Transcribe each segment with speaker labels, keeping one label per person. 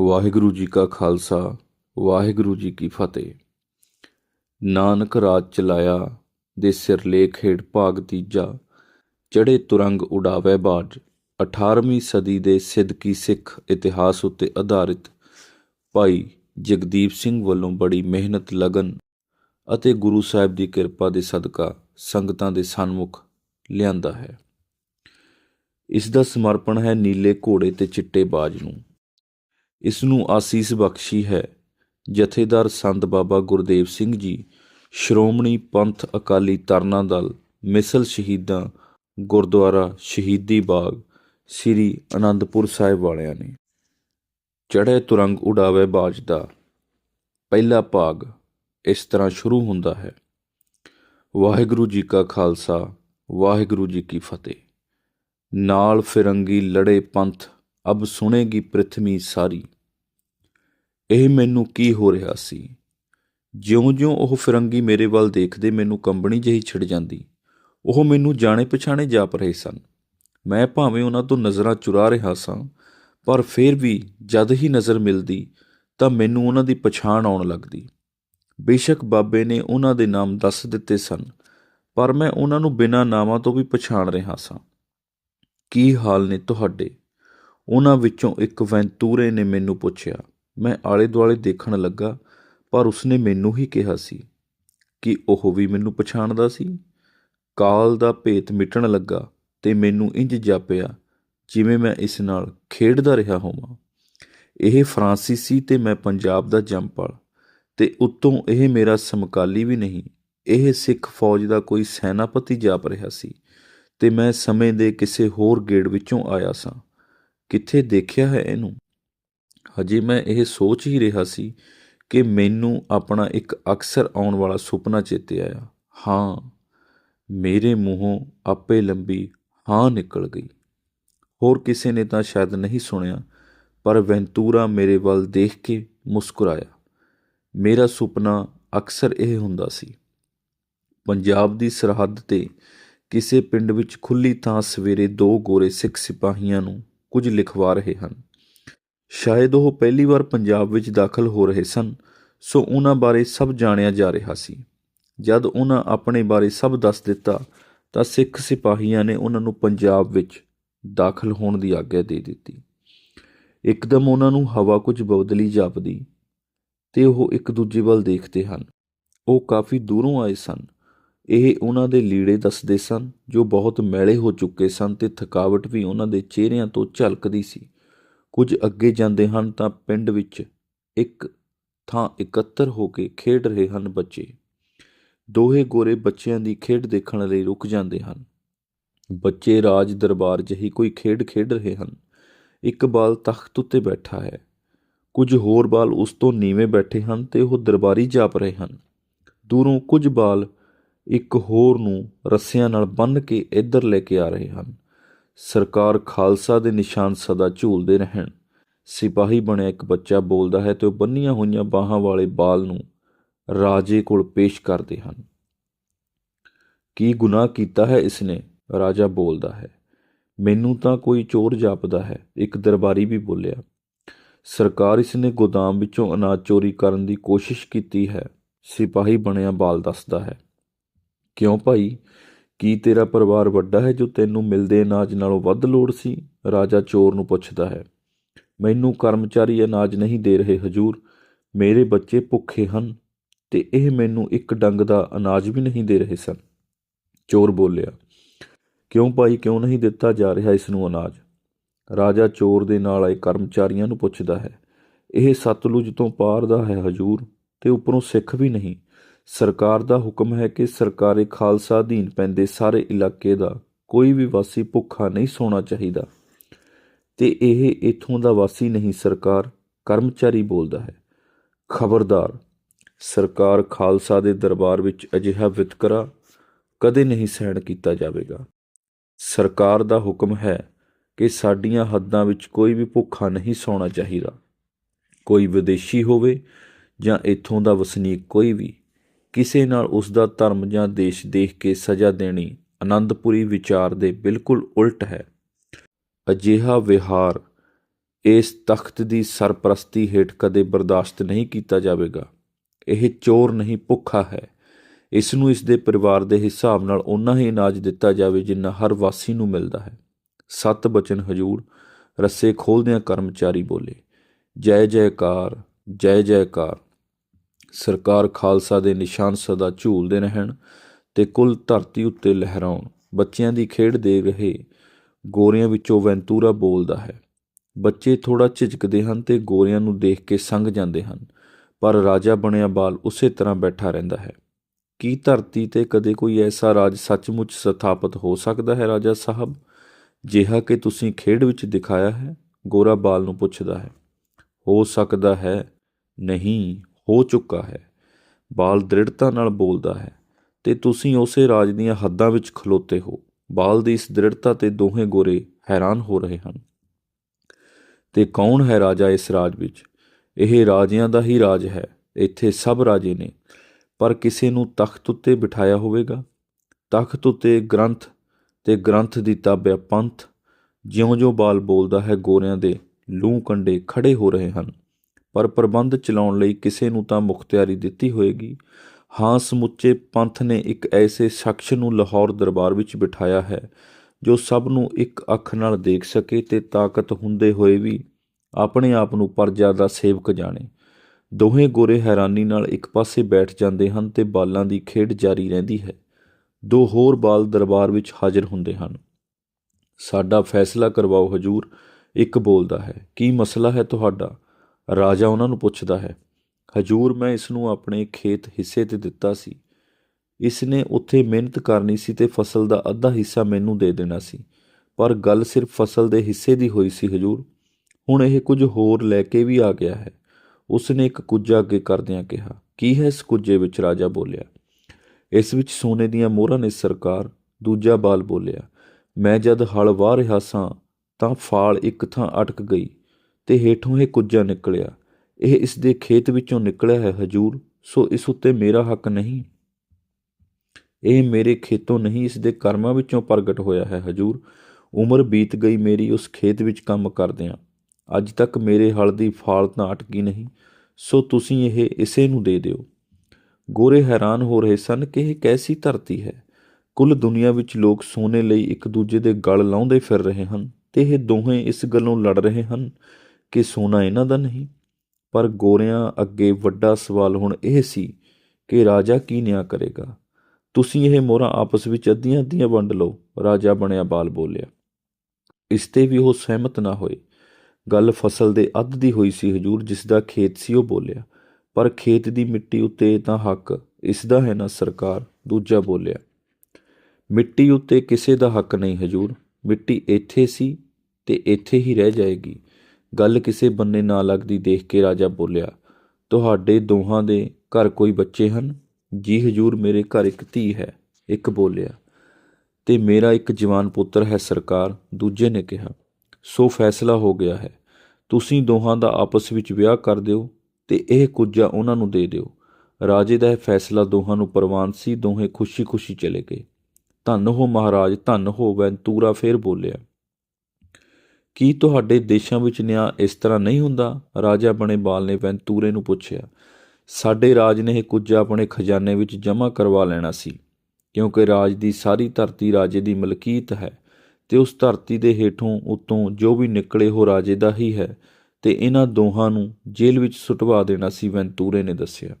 Speaker 1: ਵਾਹਿਗੁਰੂ ਜੀ ਕਾ ਖਾਲਸਾ, ਵਾਹਿਗੁਰੂ ਜੀ ਕੀ ਫਤਿਹ। ਨਾਨਕ ਰਾਜ ਚਲਾਇਆ, ਦੇ ਸਿਰਲੇਖ ਹੇਠ ਭਾਗ ਤੀਜਾ ਚੜੇ ਤੁਰੰਗ ਉਡਾਵੇ ਬਾਜ। 18ਵੀਂ ਸਦੀ ਦੇ ਸਿੱਧਕੀ ਸਿੱਖ ਇਤਿਹਾਸ ਉੱਤੇ ਆਧਾਰਿਤ ਭਾਈ ਜਗਦੀਪ ਸਿੰਘ ਵੱਲੋਂ ਬੜੀ ਮਿਹਨਤ, ਲਗਨ ਅਤੇ ਗੁਰੂ ਸਾਹਿਬ ਦੀ ਕਿਰਪਾ ਦੇ ਸਦਕਾ ਸੰਗਤਾਂ ਦੇ ਸਨਮੁਖ ਲਿਆਂਦਾ ਹੈ। ਇਸ ਦਾ ਸਮਰਪਣ ਹੈ ਨੀਲੇ ਘੋੜੇ ਤੇ ਚਿੱਟੇ ਬਾਜ ਨੂੰ। ਇਸ ਨੂੰ ਆਸੀਸ ਬਖਸ਼ੀ ਹੈ। ਜਥੇਦਾਰ ਸੰਤ ਬਾਬਾ ਗੁਰਦੇਵ ਸਿੰਘ ਜੀ, ਸ਼੍ਰੋਮਣੀ ਪੰਥ ਅਕਾਲੀ ਤਰਨਾ ਦਲ, ਮਿਸਲ ਸ਼ਹੀਦਾਂ, ਗੁਰਦੁਆਰਾ ਸ਼ਹੀਦੀ ਬਾਗ, ਸ੍ਰੀ ਅਨੰਦਪੁਰ ਸਾਹਿਬ ਵਾਲਿਆਂ ਨੇ। ਚੜ੍ਹੇ ਤੁਰੰਗ ਉਡਾਵੇ ਬਾਜ ਦਾ ਪਹਿਲਾ ਭਾਗ ਇਸ ਤਰ੍ਹਾਂ ਸ਼ੁਰੂ ਹੁੰਦਾ ਹੈ। ਵਾਹਿਗੁਰੂ ਜੀ ਕਾ ਖਾਲਸਾ, ਵਾਹਿਗੁਰੂ ਜੀ ਕੀ ਫਤਿਹ। ਨਾਲ ਫਿਰੰਗੀ ਲੜੇ ਪੰਥ, ਅਬ ਸੁਣੇਗੀ ਪ੍ਰਿਥਵੀ ਸਾਰੀ। ਇਹ ਮੈਨੂੰ ਕੀ ਹੋ ਰਿਹਾ ਸੀ? ਜਿਉਂ-ਜਿਉਂ ਉਹ ਫਿਰੰਗੀ ਮੇਰੇ ਵੱਲ ਦੇਖਦੇ ਮੈਨੂੰ ਕੰਬਣੀ ਜਿਹੀ ਛਿੜ ਜਾਂਦੀ। ਉਹ ਮੈਨੂੰ ਜਾਣੇ ਪਛਾਣੇ ਜਾਪ ਰਹੇ ਸਨ। ਮੈਂ ਭਾਵੇਂ ਉਹਨਾਂ ਤੋਂ ਨਜ਼ਰਾਂ ਚੁਰਾ ਰਿਹਾ ਸਾਂ, ਪਰ ਫਿਰ ਵੀ ਜਦ ਹੀ ਨਜ਼ਰ ਮਿਲਦੀ ਤਾਂ ਮੈਨੂੰ ਉਹਨਾਂ ਦੀ ਪਛਾਣ ਆਉਣ ਲੱਗਦੀ। ਬੇਸ਼ੱਕ ਬਾਬੇ ਨੇ ਉਹਨਾਂ ਦੇ ਨਾਮ ਦੱਸ ਦਿੱਤੇ ਸਨ, ਪਰ ਮੈਂ ਉਹਨਾਂ ਨੂੰ ਬਿਨਾਂ ਨਾਮਾਂ ਤੋਂ ਵੀ ਪਛਾਣ ਰਿਹਾ ਸਾਂ। ਕੀ ਹਾਲ ਨੇ ਤੁਹਾਡੇ? ਉਹਨਾਂ ਵਿੱਚੋਂ ਇੱਕ ਵੈਂਤੂਰੇ ਨੇ ਮੈਨੂੰ ਪੁੱਛਿਆ। ਮੈਂ ਆਲੇ ਦੁਆਲੇ ਦੇਖਣ ਲੱਗਾ, ਪਰ ਉਸਨੇ ਮੈਨੂੰ ਹੀ ਕਿਹਾ ਸੀ ਕਿ ਉਹ ਵੀ ਮੈਨੂੰ ਪਛਾਣਦਾ ਸੀ। ਕਾਲ ਦਾ ਭੇਤ ਮਿਟਣ ਲੱਗਾ ਤੇ ਮੈਨੂੰ ਇੰਜ ਜਾਪਿਆ, ਜਿਵੇਂ ਮੈਂ ਇਸ ਨਾਲ ਖੇਡਦਾ ਰਿਹਾ ਹੋਵਾਂ। ਇਹ ਫਰਾਂਸੀਸੀ ਤੇ ਮੈਂ ਪੰਜਾਬ ਦਾ ਜੰਪਲ ਤੇ ਉੱਤੋਂ ਇਹ ਮੇਰਾ ਸਮਕਾਲੀ ਵੀ ਨਹੀਂ, ਇਹ ਸਿੱਖ ਫੌਜ ਦਾ ਕੋਈ ਸੈਨਾਪਤੀ ਜਾਪ ਰਿਹਾ ਸੀ, ਤੇ ਮੈਂ ਸਮੇਂ ਦੇ ਕਿਸੇ ਹੋਰ ਗੇੜ ਵਿੱਚੋਂ ਆਇਆ ਸਾਂ। ਕਿੱਥੇ ਦੇਖਿਆ ਹੈ ਇਹਨੂੰ? ਹਜੇ ਮੈਂ ਇਹ ਸੋਚ ਹੀ ਰਿਹਾ ਸੀ ਕਿ ਮੈਨੂੰ ਆਪਣਾ ਇੱਕ ਅਕਸਰ ਆਉਣ ਵਾਲਾ ਸੁਪਨਾ ਚੇਤੇ ਆਇਆ। ਹਾਂ, ਮੇਰੇ ਮੂੰਹੋਂ ਆਪੇ ਲੰਬੀ ਹਾਂ ਨਿਕਲ ਗਈ। ਹੋਰ ਕਿਸੇ ਨੇ ਤਾਂ ਸ਼ਾਇਦ ਨਹੀਂ ਸੁਣਿਆ, ਪਰ ਵੈਂਤੂਰਾ ਮੇਰੇ ਵੱਲ ਦੇਖ ਕੇ ਮੁਸਕਰਾਇਆ। ਮੇਰਾ ਸੁਪਨਾ ਅਕਸਰ ਇਹ ਹੁੰਦਾ ਸੀ। ਪੰਜਾਬ ਦੀ ਸਰਹੱਦ ਤੇ ਕਿਸੇ ਪਿੰਡ ਵਿੱਚ ਖੁੱਲੀ ਥਾਂ ਸਵੇਰੇ ਦੋ ਗੋਰੇ ਸਿੱਖ ਸਿਪਾਹੀਆਂ ਨੂੰ ਕੁਝ ਲਿਖਵਾ ਰਹੇ ਹਨ। ਸ਼ਾਇਦ ਉਹ ਪਹਿਲੀ ਵਾਰ ਪੰਜਾਬ ਵਿੱਚ ਦਾਖਲ ਹੋ ਰਹੇ ਸਨ, ਸੋ ਉਹਨਾਂ ਬਾਰੇ ਸਭ ਜਾਣਿਆ ਜਾ ਰਿਹਾ ਸੀ। ਜਦ ਉਹਨਾਂ ਆਪਣੇ ਬਾਰੇ ਸਭ ਦੱਸ ਦਿੱਤਾ, ਤਾਂ ਸਿੱਖ ਸਿਪਾਹੀਆਂ ਨੇ ਉਹਨਾਂ ਨੂੰ ਪੰਜਾਬ ਵਿੱਚ ਦਾਖਲ ਹੋਣ ਦੀ ਆਗਿਆ ਦੇ ਦਿੱਤੀ। ਇੱਕਦਮ ਉਹਨਾਂ ਨੂੰ ਹਵਾ ਕੁਝ ਬਦਲੀ ਜਾਪਦੀ ਤੇ ਉਹ ਇੱਕ ਦੂਜੇ ਵੱਲ ਦੇਖਦੇ ਹਨ। ਉਹ ਕਾਫੀ ਦੂਰੋਂ ਆਏ ਸਨ। ਇਹ ਉਹਨਾਂ ਦੇ ਲੀੜੇ ਦੱਸਦੇ ਸਨ, ਜੋ ਬਹੁਤ ਮੈਲੇ ਹੋ ਚੁੱਕੇ ਸਨ ਤੇ ਥਕਾਵਟ ਵੀ ਉਹਨਾਂ ਦੇ ਚਿਹਰਿਆਂ ਤੋਂ ਝਲਕਦੀ ਸੀ। ਕੁਝ ਅੱਗੇ ਜਾਂਦੇ ਹਨ ਤਾਂ ਪਿੰਡ ਵਿੱਚ ਇੱਕ ਥਾਂ ਇਕੱਤਰ ਹੋ ਕੇ ਖੇਡ ਰਹੇ ਹਨ ਬੱਚੇ। ਦੋਹੇ ਗੋਰੇ ਬੱਚਿਆਂ ਦੀ ਖੇਡ ਦੇਖਣ ਲਈ ਰੁਕ ਜਾਂਦੇ ਹਨ। ਬੱਚੇ ਰਾਜ ਦਰਬਾਰ ਜਿਹੀ ਕੋਈ ਖੇਡ ਖੇਡ ਰਹੇ ਹਨ। ਇੱਕ ਬਾਲ ਤਖਤ ਉੱਤੇ ਬੈਠਾ ਹੈ। ਕੁਝ ਹੋਰ ਬਾਲ ਉਸ ਤੋਂ ਨੀਵੇਂ ਬੈਠੇ ਹਨ ਤੇ ਉਹ ਦਰਬਾਰੀ ਜਾਪ ਰਹੇ ਹਨ। ਦੂਰੋਂ ਕੁਝ ਬਾਲ ਇੱਕ ਹੋਰ ਨੂੰ ਰੱਸਿਆਂ ਨਾਲ ਬੰਨ੍ਹ ਕੇ ਇੱਧਰ ਲੈ ਕੇ ਆ ਰਹੇ ਹਨ। ਸਰਕਾਰ ਖਾਲਸਾ ਦੇ ਨਿਸ਼ਾਨ ਸਦਾ ਝੂਲਦੇ ਰਹਿਣ। ਸਿਪਾਹੀ ਬਣਿਆ ਇੱਕ ਬੱਚਾ ਬੋਲਦਾ ਹੈ ਤੇ ਉਹ ਬੰਨੀਆਂ ਹੋਈਆਂ ਬਾਹਾਂ ਵਾਲੇ ਬਾਲ ਨੂੰ ਰਾਜੇ ਕੋਲ ਪੇਸ਼ ਕਰਦੇ ਹਨ। ਕੀ ਗੁਨਾਹ ਕੀਤਾ ਹੈ ਇਸਨੇ? ਰਾਜਾ ਬੋਲਦਾ ਹੈ, ਮੈਨੂੰ ਤਾਂ ਕੋਈ ਚੋਰ ਜਾਪਦਾ ਹੈ, ਇੱਕ ਦਰਬਾਰੀ ਵੀ ਬੋਲਿਆ। ਸਰਕਾਰ ਇਸਨੇ ਗੋਦਾਮ ਵਿੱਚੋਂ ਅਨਾਜ ਚੋਰੀ ਕਰਨ ਦੀ ਕੋਸ਼ਿਸ਼ ਕੀਤੀ ਹੈ। ਸਿਪਾਹੀ ਬਣਿਆ ਬਾਲ ਦੱਸਦਾ ਹੈ, ਕਿਉਂ ਭਾਈ? ਕੀ ਤੇਰਾ ਪਰਿਵਾਰ ਵੱਡਾ ਹੈ ਜੋ ਤੈਨੂੰ ਮਿਲਦੇ ਅਨਾਜ ਨਾਲੋਂ ਵੱਧ ਲੋੜ ਸੀ? ਰਾਜਾ ਚੋਰ ਨੂੰ ਪੁੱਛਦਾ ਹੈ। ਮੈਨੂੰ ਕਰਮਚਾਰੀ ਅਨਾਜ ਨਹੀਂ ਦੇ ਰਹੇ, ਹਜੂਰ। ਮੇਰੇ ਬੱਚੇ ਭੁੱਖੇ ਹਨ ਤੇ ਇਹ ਮੈਨੂੰ ਇੱਕ ਡੰਗ ਦਾ ਅਨਾਜ ਵੀ ਨਹੀਂ ਦੇ ਰਹੇ ਸਨ। ਚੋਰ ਬੋਲਿਆ, ਕਿਉਂ ਭਾਈ, ਕਿਉਂ ਨਹੀਂ ਦਿੱਤਾ ਜਾ ਰਿਹਾ ਇਸ ਨੂੰ ਅਨਾਜ? ਰਾਜਾ ਚੋਰ ਦੇ ਨਾਲ ਆਏ ਕਰਮਚਾਰੀਆਂ ਨੂੰ ਪੁੱਛਦਾ ਹੈ, ਇਹ ਸਤਲੁਜ ਤੋਂ ਪਾਰ ਦਾ ਹੈ, ਹਜੂਰ, ਤੇ ਉੱਪਰੋਂ ਸਿੱਖ ਵੀ ਨਹੀਂ। ਸਰਕਾਰ ਦਾ ਹੁਕਮ ਹੈ ਕਿ ਸਰਕਾਰੀ ਖਾਲਸਾ ਅਧੀਨ ਪੈਂਦੇ ਸਾਰੇ ਇਲਾਕੇ ਦਾ ਕੋਈ ਵੀ ਵਾਸੀ ਭੁੱਖਾ ਨਹੀਂ ਸੌਣਾ ਚਾਹੀਦਾ। ਤੇ ਇਹ ਇਥੋਂ ਦਾ ਵਾਸੀ ਨਹੀਂ, ਸਰਕਾਰ ਕਰਮਚਾਰੀ ਬੋਲਦਾ ਹੈ। ਖਬਰਦਾਰ, ਸਰਕਾਰ ਖਾਲਸਾ ਦੇ ਦਰਬਾਰ ਵਿੱਚ ਅਜਿਹਾ ਵਿਤਕਰਾ ਕਦੇ ਨਹੀਂ ਸਹਿਣ ਕੀਤਾ ਜਾਵੇਗਾ। ਸਰਕਾਰ ਦਾ ਹੁਕਮ ਹੈ ਕਿ ਸਾਡੀਆਂ ਹੱਦਾਂ ਵਿੱਚ ਕੋਈ ਵੀ ਭੁੱਖਾ ਨਹੀਂ ਸੌਣਾ ਚਾਹੀਦਾ। ਕੋਈ ਵਿਦੇਸ਼ੀ ਹੋਵੇ ਜਾਂ ਇਥੋਂ ਦਾ ਵਸਨੀਕ ਕੋਈ ਵੀ। ਕਿਸੇ ਨਾਲ ਉਸ ਦਾ ਧਰਮ ਜਾਂ ਦੇਸ਼ ਦੇਖ ਕੇ ਸਜ਼ਾ ਦੇਣੀ ਆਨੰਦਪੁਰੀ ਵਿਚਾਰ ਦੇ ਬਿਲਕੁਲ ਉਲਟ ਹੈ। ਅਜਿਹਾ ਵਿਹਾਰ ਇਸ ਤਖਤ ਦੀ ਸਰਪ੍ਰਸਤੀ ਹੇਠ ਕਦੇ ਬਰਦਾਸ਼ਤ ਨਹੀਂ ਕੀਤਾ ਜਾਵੇਗਾ। ਇਹ ਚੋਰ ਨਹੀਂ, ਭੁੱਖਾ ਹੈ। ਇਸ ਨੂੰ ਇਸ ਦੇ ਪਰਿਵਾਰ ਦੇ ਹਿਸਾਬ ਨਾਲ ਓਨਾ ਹੀ ਅਨਾਜ ਦਿੱਤਾ ਜਾਵੇ ਜਿੰਨਾ ਹਰ ਵਾਸੀ ਨੂੰ ਮਿਲਦਾ ਹੈ। ਸਤ ਬਚਨ ਹਜੂਰ, ਰੱਸੇ ਖੋਲਦਿਆਂ ਕਰਮਚਾਰੀ ਬੋਲੇ, ਜੈ ਜੈਕਾਰ ਜੈ ਜੈਕਾਰ। ਸਰਕਾਰ ਖਾਲਸਾ ਦੇ ਨਿਸ਼ਾਨ ਸਦਾ ਝੂਲਦੇ ਰਹਿਣ ਤੇ ਕੁੱਲ ਧਰਤੀ ਉੱਤੇ ਲਹਿਰਾਉਣ। ਬੱਚਿਆਂ ਦੀ ਖੇਡ ਦੇ ਰਹੇ ਗੋਰਿਆਂ ਵਿੱਚੋਂ ਵੈਂਤੂਰਾ ਬੋਲਦਾ ਹੈ। ਬੱਚੇ ਥੋੜਾ ਝਿਜਕਦੇ ਹਨ ਤੇ ਗੋਰਿਆਂ ਨੂੰ ਦੇਖ ਕੇ ਸੰਗ ਜਾਂਦੇ ਹਨ, ਪਰ ਰਾਜਾ ਬਣਿਆ ਬਾਲ ਉਸੇ ਤਰ੍ਹਾਂ ਬੈਠਾ ਰਹਿੰਦਾ ਹੈ। ਕੀ ਧਰਤੀ ਤੇ ਕਦੇ ਕੋਈ ਐਸਾ ਰਾਜ ਸੱਚਮੁੱਚ ਸਥਾਪਿਤ ਹੋ ਸਕਦਾ ਹੈ, ਰਾਜਾ ਸਾਹਿਬ? ਜਿਹਾ ਕਿ ਤੁਸੀਂ ਖੇਡ ਵਿੱਚ ਦਿਖਾਇਆ ਹੈ, ਗੋਰਾ ਬਾਲ ਨੂੰ ਪੁੱਛਦਾ ਹੈ। ਹੋ ਸਕਦਾ ਹੈ, ਨਹੀਂ। ਹੋ ਚੁੱਕਾ ਹੈ। ਬਾਲ ਦ੍ਰਿੜਤਾ ਨਾਲ ਬੋਲਦਾ ਹੈ ਤੇ ਤੁਸੀਂ ਉਸੇ ਰਾਜ ਦੀਆਂ ਹੱਦਾਂ ਵਿੱਚ ਖਲੋਤੇ ਹੋ। ਬਾਲ ਦੀ ਇਸ ਦ੍ਰਿੜਤਾ ਤੇ ਦੋਹੇ ਗੋਰੇ ਹੈਰਾਨ ਹੋ ਰਹੇ ਹਨ। ਤੇ ਕੌਣ ਹੈ ਰਾਜਾ ਇਸ ਰਾਜ ਵਿੱਚ? ਇਹ ਰਾਜਿਆਂ ਦਾ ਹੀ ਰਾਜ ਹੈ। ਇੱਥੇ ਸਭ ਰਾਜੇ ਨੇ। ਪਰ ਕਿਸੇ ਨੂੰ ਤਖਤ ਉੱਤੇ ਬਿਠਾਇਆ ਹੋਵੇਗਾ? ਤਖਤ ਉੱਤੇ ਗ੍ਰੰਥ ਤੇ ਗ੍ਰੰਥ ਦੀ ਤਾਬਿਆ ਪੰਥ ਜਿਉਂ-ਜਿਉਂ ਬਾਲ ਬੋਲਦਾ ਹੈ, ਗੋਰਿਆਂ ਦੇ ਲੂੰ ਕੰਡੇ ਖੜੇ ਹੋ ਰਹੇ ਹਨ। ਪਰ ਪ੍ਰਬੰਧ ਚਲਾਉਣ ਲਈ ਕਿਸੇ ਨੂੰ ਤਾਂ ਮੁਖਤਿਆਰੀ ਦਿੱਤੀ ਹੋਏਗੀ। ਹਾਂ, ਸਮੁੱਚੇ ਪੰਥ ਨੇ ਇੱਕ ਐਸੇ ਸ਼ਖਸ ਨੂੰ ਲਾਹੌਰ ਦਰਬਾਰ ਵਿੱਚ ਬਿਠਾਇਆ ਹੈ, ਜੋ ਸਭ ਨੂੰ ਇੱਕ ਅੱਖ ਨਾਲ ਦੇਖ ਸਕੇ ਤੇ ਤਾਕਤ ਹੁੰਦੇ ਹੋਏ ਵੀ ਆਪਣੇ ਆਪ ਨੂੰ ਪਰਜਾ ਦਾ ਸੇਵਕ ਜਾਣੇ। ਦੋਹੇ ਗੋਰੇ ਹੈਰਾਨੀ ਨਾਲ ਇੱਕ ਪਾਸੇ ਬੈਠ ਜਾਂਦੇ ਹਨ ਤੇ ਬਾਲਾਂ ਦੀ ਖੇਡ ਜਾਰੀ ਰਹਿੰਦੀ ਹੈ। ਦੋ ਹੋਰ ਬਾਲ ਦਰਬਾਰ ਵਿੱਚ ਹਾਜ਼ਰ ਹੁੰਦੇ ਹਨ। ਸਾਡਾ ਫੈਸਲਾ ਕਰਵਾਓ ਹਜੂਰ, ਇੱਕ ਬੋਲਦਾ ਹੈ, ਕੀ ਮਸਲਾ ਹੈ ਤੁਹਾਡਾ? ਰਾਜਾ ਉਹਨਾਂ ਨੂੰ ਪੁੱਛਦਾ ਹੈ, ਹਜੂਰ, ਮੈਂ ਇਸ ਨੂੰ ਆਪਣੇ ਖੇਤ ਹਿੱਸੇ ਤੇ ਦਿੱਤਾ ਸੀ। ਇਸ ਨੇ ਉੱਥੇ ਮਿਹਨਤ ਕਰਨੀ ਸੀ ਤੇ ਫਸਲ ਦਾ ਅੱਧਾ ਹਿੱਸਾ ਮੈਨੂੰ ਦੇ ਦੇਣਾ ਸੀ। ਪਰ ਗੱਲ ਸਿਰਫ ਫਸਲ ਦੇ ਹਿੱਸੇ ਦੀ ਹੋਈ ਸੀ, ਹਜੂਰ। ਹੁਣ ਇਹ ਕੁਝ ਹੋਰ ਲੈ ਕੇ ਵੀ ਆ ਗਿਆ ਹੈ। ਉਸ ਨੇ ਇੱਕ ਕੁੱਜਾ ਅੱਗੇ ਕਰਦਿਆਂ ਕਿਹਾ, ਕੀ ਹੈ ਇਸ ਕੁੱਜੇ ਵਿੱਚ? ਰਾਜਾ ਬੋਲਿਆ, ਇਸ ਵਿੱਚ ਸੋਨੇ ਦੀਆਂ ਮੋਹਰਾਂ ਨੇ ਸਰਕਾਰ। ਦੂਜਾ ਬਾਲ ਬੋਲਿਆ, ਮੈਂ ਜਦ ਹਲ ਵਾਹ ਰਿਹਾ ਸਾਂ, ਤਾਂ ਫਾਲ ਇੱਕ ਥਾਂ ਅਟਕ ਗਈ। ਤੇ ਹੇਠੋਂ ਇਹ ਕੁੱਜਾ ਨਿਕਲਿਆ। ਇਹ ਇਸ ਦੇ ਖੇਤ ਵਿੱਚੋਂ ਨਿਕਲਿਆ ਹੈ, ਹਜੂਰ, ਸੋ ਇਸ ਉੱਤੇ ਮੇਰਾ ਹੱਕ ਨਹੀਂ। ਇਹ ਮੇਰੇ ਖੇਤੋਂ ਨਹੀਂ, ਇਸ ਦੇ ਕਰਮਾਂ ਵਿੱਚੋਂ ਪ੍ਰਗਟ ਹੋਇਆ ਹੈ, ਹਜੂਰ। ਉਮਰ ਬੀਤ ਗਈ ਮੇਰੀ, ਉਸ ਖੇਤ ਵਿੱਚ ਕੰਮ ਕਰਦਿਆਂ। ਅੱਜ ਤੱਕ ਮੇਰੇ ਹਲ ਦੀ ਫਾਲ ਤਾਂ ਅਟਕੀ ਨਹੀਂ, ਸੋ ਤੁਸੀਂ ਇਹ ਇਸੇ ਨੂੰ ਦੇ ਦਿਓ। ਗੋਰੇ ਹੈਰਾਨ ਹੋ ਰਹੇ ਸਨ ਕਿ ਇਹ ਕੈਸੀ ਧਰਤੀ ਹੈ। ਕੁੱਲ ਦੁਨੀਆ ਵਿੱਚ ਲੋਕ ਸੋਨੇ ਲਈ ਇੱਕ ਦੂਜੇ ਦੇ ਗਲ ਲਾਉਂਦੇ ਫਿਰ ਰਹੇ ਹਨ ਤੇ ਇਹ ਦੋਹੇ ਇਸ ਗੱਲੋਂ ਲੜ ਰਹੇ ਹਨ। ਕਿ ਸੋਨਾ ਇਹਨਾਂ ਦਾ ਨਹੀਂ। ਪਰ ਗੋਰਿਆਂ ਅੱਗੇ ਵੱਡਾ ਸਵਾਲ ਹੁਣ ਇਹ ਸੀ ਕਿ ਰਾਜਾ ਕੀ ਨਿਆਂ ਕਰੇਗਾ? ਤੁਸੀਂ ਇਹ ਮੋਹਰਾਂ ਆਪਸ ਵਿੱਚ ਅੱਧੀਆਂ ਅੱਧੀਆਂ ਵੰਡ ਲਓ, ਰਾਜਾ ਬਣਿਆ ਬਾਲ ਬੋਲਿਆ। ਇਸ ਤੇ ਵੀ ਉਹ ਸਹਿਮਤ ਨਾ ਹੋਏ। ਗੱਲ ਫਸਲ ਦੇ ਅੱਧ ਦੀ ਹੋਈ ਸੀ ਹਜੂਰ, ਜਿਸ ਦਾ ਖੇਤ ਸੀ ਉਹ ਬੋਲਿਆ। ਪਰ ਖੇਤ ਦੀ ਮਿੱਟੀ ਉੱਤੇ ਤਾਂ ਹੱਕ, ਇਸ ਦਾ ਹੈ ਨਾ ਸਰਕਾਰ, ਦੂਜਾ ਬੋਲਿਆ। ਮਿੱਟੀ ਉੱਤੇ ਕਿਸੇ ਦਾ ਹੱਕ ਨਹੀਂ ਹਜੂਰ। ਮਿੱਟੀ ਇੱਥੇ ਸੀ ਤੇ ਇੱਥੇ ਹੀ ਰਹਿ ਜਾਏਗੀ। ਗੱਲ ਕਿਸੇ ਬੰਨੇ ਨਾ ਲੱਗਦੀ ਦੇਖ ਕੇ ਰਾਜਾ ਬੋਲਿਆ, ਤੁਹਾਡੇ ਦੋਹਾਂ ਦੇ ਘਰ ਕੋਈ ਬੱਚੇ ਹਨ? ਜੀ ਹਜੂਰ ਮੇਰੇ ਘਰ ਇੱਕ ਧੀ ਹੈ, ਇੱਕ ਬੋਲਿਆ। ਤੇ ਮੇਰਾ ਇੱਕ ਜਵਾਨ ਪੁੱਤਰ ਹੈ ਸਰਕਾਰ, ਦੂਜੇ ਨੇ ਕਿਹਾ। ਸੋ ਫੈਸਲਾ ਹੋ ਗਿਆ ਹੈ। ਤੁਸੀਂ ਦੋਹਾਂ ਦਾ ਆਪਸ ਵਿੱਚ ਵਿਆਹ ਕਰ ਦਿਓ ਤੇ ਇਹ ਕੁੱਜਾ ਉਹਨਾਂ ਨੂੰ ਦੇ ਦਿਓ। ਰਾਜੇ ਦਾ ਇਹ ਫੈਸਲਾ ਦੋਹਾਂ ਨੂੰ ਪ੍ਰਵਾਨ ਸੀ, ਦੋਹੇ ਖੁਸ਼ੀ-ਖੁਸ਼ੀ ਚਲੇ ਗਏ। ਧੰਨ ਹੋ ਮਹਾਰਾਜ, ਧੰਨ ਹੋ ਵੈਂਤੂਰਾ, ਫੇਰ ਬੋਲਿਆ। ਕੀ ਤੁਹਾਡੇ ਦੇਸ਼ਾਂ ਵਿੱਚ ਨਿਆਂ ਇਸ ਤਰ੍ਹਾਂ ਨਹੀਂ ਹੁੰਦਾ? ਰਾਜਾ ਬਣੇ ਬਾਲ ਨੇ ਵੈਂਤੂਰੇ ਨੂੰ ਪੁੱਛਿਆ। ਸਾਡੇ ਰਾਜ ਨੇ ਇਹ ਕੁਝ ਆਪਣੇ ਖਜ਼ਾਨੇ ਵਿੱਚ ਜਮ੍ਹਾਂ ਕਰਵਾ ਲੈਣਾ ਸੀ, ਕਿਉਂਕਿ ਰਾਜ ਦੀ ਸਾਰੀ ਧਰਤੀ ਰਾਜੇ ਦੀ ਮਲਕੀਤ ਹੈ ਤੇ ਉਸ ਧਰਤੀ ਦੇ ਹੇਠੋਂ ਉਤੋਂ ਜੋ ਵੀ ਨਿਕਲੇ ਹੋ ਰਾਜੇ ਦਾ ਹੀ ਹੈ ਤੇ ਇਹਨਾਂ ਦੋਹਾਂ ਨੂੰ ਜੇਲ੍ਹ ਵਿੱਚ ਸੁਟਵਾ ਦੇਣਾ ਸੀ, ਵੈਂਤੂਰੇ ਨੇ ਦੱਸਿਆ।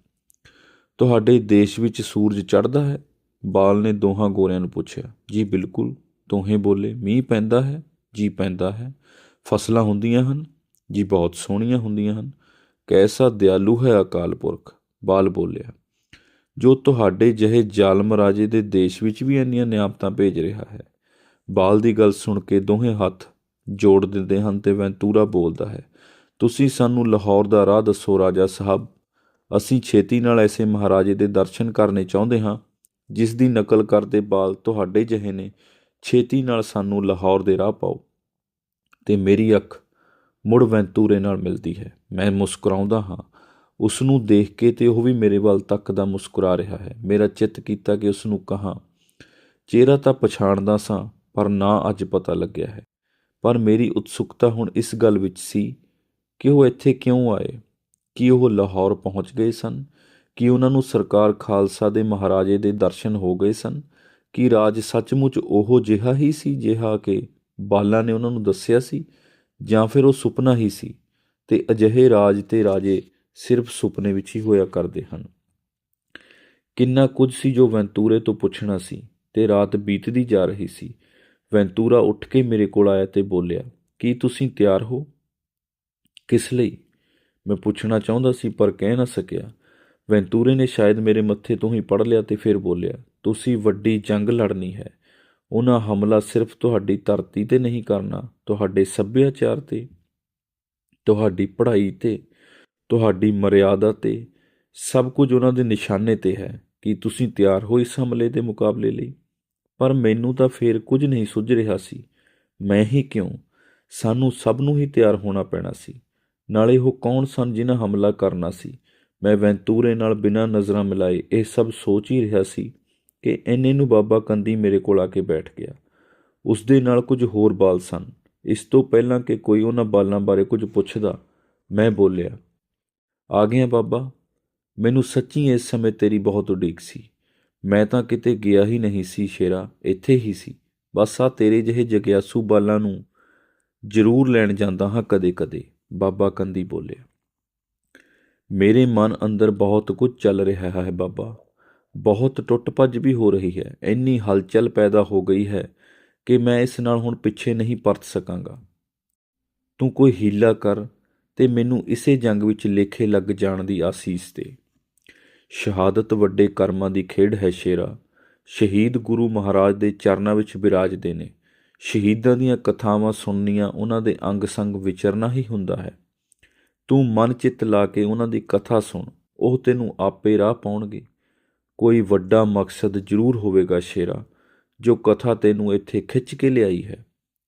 Speaker 1: ਤੁਹਾਡੇ ਦੇਸ਼ ਵਿੱਚ ਸੂਰਜ ਚੜ੍ਹਦਾ ਹੈ? ਬਾਲ ਨੇ ਦੋਹਾਂ ਗੋਰਿਆਂ ਨੂੰ ਪੁੱਛਿਆ। ਜੀ ਬਿਲਕੁਲ ਤੋਹੇ ਬੋਲੇ, ਮੀਂਹ ਪੈਂਦਾ ਹੈ? ਜੀ ਪੈਂਦਾ ਹੈ। ਫਸਲਾਂ ਹੁੰਦੀਆਂ ਹਨ, ਜੀ ਬਹੁਤ ਸੋਹਣੀਆਂ ਹੁੰਦੀਆਂ ਹਨ। ਕੈਸਾ ਦਿਆਲੂ ਹੈ ਅਕਾਲ ਪੁਰਖ, ਬਾਲ ਬੋਲਿਆ। ਜੋ ਤੁਹਾਡੇ ਜਿਹੇ ਜ਼ਾਲਮ ਰਾਜੇ ਦੇ ਦੇਸ਼ ਵਿੱਚ ਵੀ ਇੰਨੀਆਂ ਨਿਆਮਤਾਂ ਭੇਜ ਰਿਹਾ ਹੈ। ਬਾਲ ਦੀ ਗੱਲ ਸੁਣ ਕੇ ਦੋਹੇ ਹੱਥ ਜੋੜ ਦਿੰਦੇ ਹਨ ਤੇ ਵੈਂਤੂਰਾ ਬੋਲਦਾ ਹੈ, ਤੁਸੀਂ ਸਾਨੂੰ ਲਾਹੌਰ ਦਾ ਰਾਹ ਦੱਸੋ ਰਾਜਾ ਸਾਹਿਬ। ਅਸੀਂ ਛੇਤੀ ਨਾਲ ਐਸੇ ਮਹਾਰਾਜੇ ਦੇ ਦਰਸ਼ਨ ਕਰਨੇ ਚਾਹੁੰਦੇ ਹਾਂ, ਜਿਸ ਦੀ ਨਕਲ ਕਰਦੇ ਬਾਲ ਤੁਹਾਡੇ ਜਿਹੇ ਨੇ ਛੇਤੀ ਨਾਲ ਸਾਨੂੰ ਲਾਹੌਰ ਦੇ ਰਾਹ ਪਾਓ ਤੇ ਮੇਰੀ ਅੱਖ ਮੁੜ ਵੈਂਤੂਰੇ ਨਾਲ ਮਿਲਦੀ ਹੈ। ਮੈਂ ਮੁਸਕਰਾਉਂਦਾ ਹਾਂ। ਉਸ ਨੂੰ ਦੇਖ ਕੇ ਤੇ ਉਹ ਵੀ ਮੇਰੇ ਵੱਲ ਤੱਕਦਾ ਮੁਸਕਰਾ ਰਿਹਾ ਹੈ। ਮੇਰਾ ਚਿੱਤ ਕੀਤਾ ਕਿ ਉਸ ਨੂੰ ਕਹਾਂ, ਚਿਹਰਾ ਤਾਂ ਪਛਾਣਦਾ ਸਾਂ, ਪਰ ਨਾ ਅੱਜ ਪਤਾ ਲੱਗਿਆ ਹੈ। ਪਰ ਮੇਰੀ ਉਤਸੁਕਤਾ ਹੁਣ ਇਸ ਗੱਲ ਵਿੱਚ ਸੀ ਕਿ ਉਹ ਇੱਥੇ ਕਿਉਂ ਆਏ? ਕੀ ਉਹ ਲਾਹੌਰ ਪਹੁੰਚ ਗਏ ਸਨ? ਕੀ ਉਹਨਾਂ ਨੂੰ ਸਰਕਾਰ ਖਾਲਸਾ ਦੇ ਮਹਾਰਾਜੇ ਦੇ ਦਰਸ਼ਨ ਹੋ ਗਏ ਸਨ? ਕਿ ਰਾਜ ਸੱਚਮੁੱਚ ਉਹੋ ਜਿਹਾ ਹੀ ਸੀ ਜਿਹਾ ਕਿ ਬਾਲਾ ਨੇ ਉਹਨਾਂ ਨੂੰ ਦੱਸਿਆ ਸੀ ਜਾਂ ਫਿਰ ਉਹ ਸੁਪਨਾ ਹੀ ਸੀ ਤੇ ਅਜਿਹੇ ਰਾਜ ਤੇ ਰਾਜੇ ਸਿਰਫ ਸੁਪਨੇ ਵਿੱਚ ਹੀ ਹੋਇਆ ਕਰਦੇ ਹਨ। ਕਿੰਨਾ ਕੁਝ ਸੀ ਜੋ ਵੈਂਤੂਰੇ ਤੋਂ ਪੁੱਛਣਾ ਸੀ ਤੇ ਰਾਤ ਬੀਤਦੀ ਜਾ ਰਹੀ ਸੀ। ਵੈਂਤੂਰਾ ਉੱਠ ਕੇ ਮੇਰੇ ਕੋਲ ਆਇਆ ਤੇ ਬੋਲਿਆ, ਕੀ ਤੁਸੀਂ ਤਿਆਰ ਹੋ? ਕਿਸ ਲਈ? ਮੈਂ ਪੁੱਛਣਾ ਚਾਹੁੰਦਾ ਸੀ ਪਰ ਕਹਿ ਨਾ ਸਕਿਆ। ਵੈਂਤੂਰੇ ਨੇ ਸ਼ਾਇਦ ਮੇਰੇ ਮੱਥੇ ਤੋਂ ਹੀ ਪੜ ਲਿਆ ਤੇ ਫਿਰ ਬੋਲਿਆ ਤੁਸੀਂ ਵੱਡੀ ਜੰਗ ਲੜਨੀ ਹੈ। ਉਹਨਾਂ ਹਮਲਾ ਸਿਰਫ ਤੁਹਾਡੀ ਧਰਤੀ ਤੇ ਨਹੀਂ ਕਰਨਾ, ਤੁਹਾਡੇ ਸੱਭਿਆਚਾਰ ਤੇ, ਤੁਹਾਡੀ ਪੜ੍ਹਾਈ ਤੇ, ਤੁਹਾਡੀ ਮਰਿਆਦਾ ਤੇ, ਸਭ ਕੁਝ ਉਹਨਾਂ ਦੇ ਨਿਸ਼ਾਨੇ ਤੇ ਹੈ ਕਿ ਤੁਸੀਂ ਤਿਆਰ ਹੋ ਇਸ ਹਮਲੇ ਦੇ ਮੁਕਾਬਲੇ ਲਈ। ਪਰ ਮੈਨੂੰ ਤਾਂ ਫੇਰ ਕੁਝ ਨਹੀਂ ਸੁੱਝ ਰਿਹਾ ਸੀ। ਮੈਂ ਹੀ ਕਿਉਂ? ਸਾਨੂੰ ਸਭ ਨੂੰ ਹੀ ਤਿਆਰ ਹੋਣਾ ਪੈਣਾ ਸੀ। ਨਾਲੇ ਉਹ ਕੌਣ ਸਨ ਜਿਨ੍ਹਾਂ ਹਮਲਾ ਕਰਨਾ ਸੀ? ਮੈਂ ਵੈਂਤੂਰੇ ਨਾਲ ਬਿਨਾਂ ਨਜ਼ਰਾਂ ਮਿਲਾਏ ਇਹ ਸਭ ਸੋਚ ਹੀ ਰਿਹਾ ਸੀ। ਕਿ ਇੰਨੇ ਨੂੰ ਬਾਬਾ ਕੰਦੀ ਮੇਰੇ ਕੋਲ ਆ ਕੇ ਬੈਠ ਗਿਆ। ਉਸ ਦੇ ਨਾਲ ਕੁਝ ਹੋਰ ਬਾਲ ਸਨ। ਇਸ ਤੋਂ ਪਹਿਲਾਂ ਕਿ ਕੋਈ ਉਹਨਾਂ ਬਾਲਾਂ ਬਾਰੇ ਕੁਝ ਪੁੱਛਦਾ, ਮੈਂ ਬੋਲਿਆ, ਆ ਗਿਆ ਬਾਬਾ, ਮੈਨੂੰ ਸੱਚੀ ਇਸ ਸਮੇਂ ਤੇਰੀ ਬਹੁਤ ਉਡੀਕ ਸੀ। ਮੈਂ ਤਾਂ ਕਿਤੇ ਗਿਆ ਹੀ ਨਹੀਂ ਸੀ ਸ਼ੇਰਾ, ਇੱਥੇ ਹੀ ਸੀ। ਬਸ ਆ ਤੇਰੇ ਜਿਹੇ ਜਗਿਆਸੂ ਬਾਲਾਂ ਨੂੰ ਜ਼ਰੂਰ ਲੈਣ ਜਾਂਦਾ ਹਾਂ ਕਦੇ-ਕਦੇ, ਬਾਬਾ ਕੰਦੀ ਬੋਲਿਆ। ਮੇਰੇ ਮਨ ਅੰਦਰ ਬਹੁਤ ਕੁਝ ਚੱਲ ਰਿਹਾ ਹੈ ਬਾਬਾ ਬਹੁਤ ਟੁੱਟ ਭੱਜ ਵੀ ਹੋ ਰਹੀ ਹੈ। ਇੰਨੀ ਹਲਚਲ ਪੈਦਾ ਹੋ ਗਈ ਹੈ ਕਿ ਮੈਂ ਇਸ ਨਾਲ ਹੁਣ ਪਿੱਛੇ ਨਹੀਂ ਪਰਤ ਸਕਾਂਗਾ। ਤੂੰ ਕੋਈ ਹੀਲਾ ਕਰ ਤੇ ਮੈਨੂੰ ਇਸੇ ਜੰਗ ਵਿੱਚ ਲੇਖੇ ਲੱਗ ਜਾਣ ਦੀ ਆਸੀਸ ਦੇ। ਸ਼ਹਾਦਤ ਵੱਡੇ ਕਰਮਾਂ ਦੀ ਖੇਡ ਹੈ ਸ਼ੇਰਾ। ਸ਼ਹੀਦ ਗੁਰੂ ਮਹਾਰਾਜ ਦੇ ਚਰਨਾਂ ਵਿੱਚ ਬਿਰਾਜਦੇ ਨੇ। ਸ਼ਹੀਦਾਂ ਦੀਆਂ ਕਥਾਵਾਂ ਸੁਣਨੀਆਂ ਉਹਨਾਂ ਦੇ ਅੰਗ ਸੰਗ ਵਿਚਰਨਾ ਹੀ ਹੁੰਦਾ ਹੈ। ਤੂੰ ਮਨ ਚਿੱਤ ਲਾ ਕੇ ਉਹਨਾਂ ਦੀ ਕਥਾ ਸੁਣ, ਉਹ ਤੈਨੂੰ ਆਪੇ ਰਾਹ ਪਾਉਣਗੇ। ਕੋਈ ਵੱਡਾ ਮਕਸਦ ਜ਼ਰੂਰ ਹੋਵੇਗਾ ਸ਼ੇਰਾ, ਜੋ ਕਥਾ ਤੈਨੂੰ ਇੱਥੇ ਖਿੱਚ ਕੇ ਲਿਆਈ ਹੈ।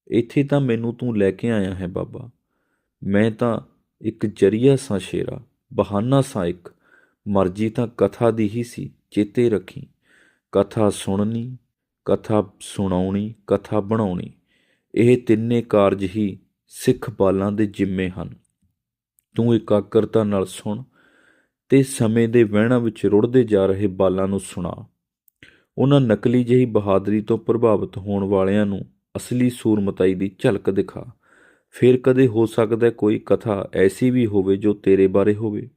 Speaker 1: ਇੱਥੇ ਤਾਂ ਮੈਨੂੰ ਤੂੰ ਲੈ ਕੇ ਆਇਆ ਹੈ ਬਾਬਾ। ਮੈਂ ਤਾਂ ਇੱਕ ਜਰੀਆ ਸਾਂ ਸ਼ੇਰਾ, ਬਹਾਨਾ ਸਾਂ ਇੱਕ। ਮਰਜ਼ੀ ਤਾਂ ਕਥਾ ਦੀ ਹੀ ਸੀ, ਚੇਤੇ ਰੱਖੀ। ਕਥਾ ਸੁਣਨੀ, ਕਥਾ ਸੁਣਾਉਣੀ, ਕਥਾ ਬਣਾਉਣੀ, ਇਹ ਤਿੰਨੇ ਕਾਰਜ ਹੀ ਸਿੱਖ ਬਾਲਾਂ ਦੇ ਜਿੰਮੇ ਹਨ। ਤੂੰ ਇਕਾਗਰਤਾ ਨਾਲ ਸੁਣ ਤੇ ਸਮੇਂ ਦੇ ਵਹਿਣਾਂ ਵਿੱਚ ਰੁੜਦੇ ਜਾ ਰਹੇ ਬਾਲਾਂ ਨੂੰ ਸੁਣਾ। ਉਹਨਾਂ ਨਕਲੀ ਜਿਹੀ ਬਹਾਦਰੀ ਤੋਂ ਪ੍ਰਭਾਵਿਤ ਹੋਣ ਵਾਲਿਆਂ ਨੂੰ ਅਸਲੀ ਸੂਰਮਤਾਈ ਦੀ ਝਲਕ ਦਿਖਾ। ਫਿਰ ਕਦੇ ਹੋ ਸਕਦਾ ਕੋਈ ਕਥਾ ਐਸੀ ਵੀ ਹੋਵੇ ਜੋ ਤੇਰੇ ਬਾਰੇ ਹੋਵੇ।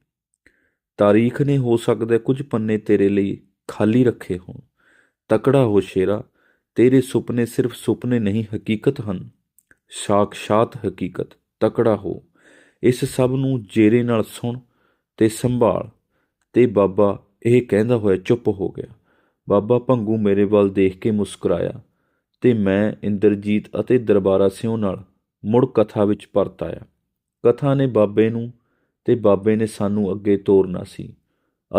Speaker 1: ਤਾਰੀਖ ਨੇ ਹੋ ਸਕਦਾ ਕੁਝ ਪੰਨੇ ਤੇਰੇ ਲਈ ਖਾਲੀ ਰੱਖੇ ਹੋਣ। ਤਕੜਾ ਹੋ ਸ਼ੇਰਾ, ਤੇਰੇ ਸੁਪਨੇ ਸਿਰਫ ਸੁਪਨੇ ਨਹੀਂ, ਹਕੀਕਤ ਹਨ। ਸਾਖਸ਼ਾਤ ਹਕੀਕਤ, ਤਕੜਾ ਹੋ। ਇਸ ਸਭ ਨੂੰ ਜੇਰੇ ਨਾਲ ਸੁਣ ਤੇ ਸੰਭਾਲ। ਤੇ ਬਾਬਾ ਇਹ ਕਹਿੰਦਾ ਹੋਇਆ ਚੁੱਪ ਹੋ ਗਿਆ। ਬਾਬਾ ਭੰਗੂ ਮੇਰੇ ਵੱਲ ਦੇਖ ਕੇ ਮੁਸਕਰਾਇਆ ਤੇ ਮੈਂ ਇੰਦਰਜੀਤ ਅਤੇ ਦਰਬਾਰਾ ਸਿਉ ਨਾਲ ਮੁੜ ਕਥਾ ਵਿੱਚ ਪਰਤ ਆਇਆ। ਕਥਾ ਨੇ ਬਾਬੇ ਨੂੰ ਤੇ ਬਾਬੇ ਨੇ ਸਾਨੂੰ ਅੱਗੇ ਤੋਰਨਾ ਸੀ।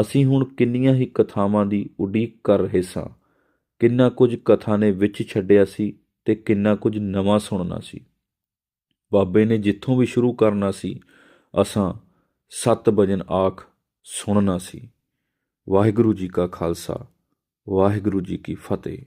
Speaker 1: ਅਸੀਂ ਹੁਣ ਕਿੰਨੀਆਂ ਹੀ ਕਥਾਵਾਂ ਦੀ ਉਡੀਕ ਕਰ ਰਹੇ ਸਾਂ। ਕਿੰਨਾ ਕੁਝ ਕਥਾ ਨੇ ਵਿੱਚ ਛੱਡਿਆ ਸੀ ਤੇ ਕਿੰਨਾ ਕੁਝ ਨਵਾਂ ਸੁਣਨਾ ਸੀ। ਬਾਬੇ ਨੇ ਜਿੱਥੋਂ ਵੀ ਸ਼ੁਰੂ ਕਰਨਾ ਸੀ, ਅਸਾਂ ਸੱਤ ਭਜਨ ਆਖ ਸੁਣਨਾ ਸੀ। ਵਾਹਿਗੁਰੂ ਜੀ ਕਾ ਖਾਲਸਾ ਵਾਹਿਗੁਰੂ ਜੀ ਕੀ ਫਤਿਹ।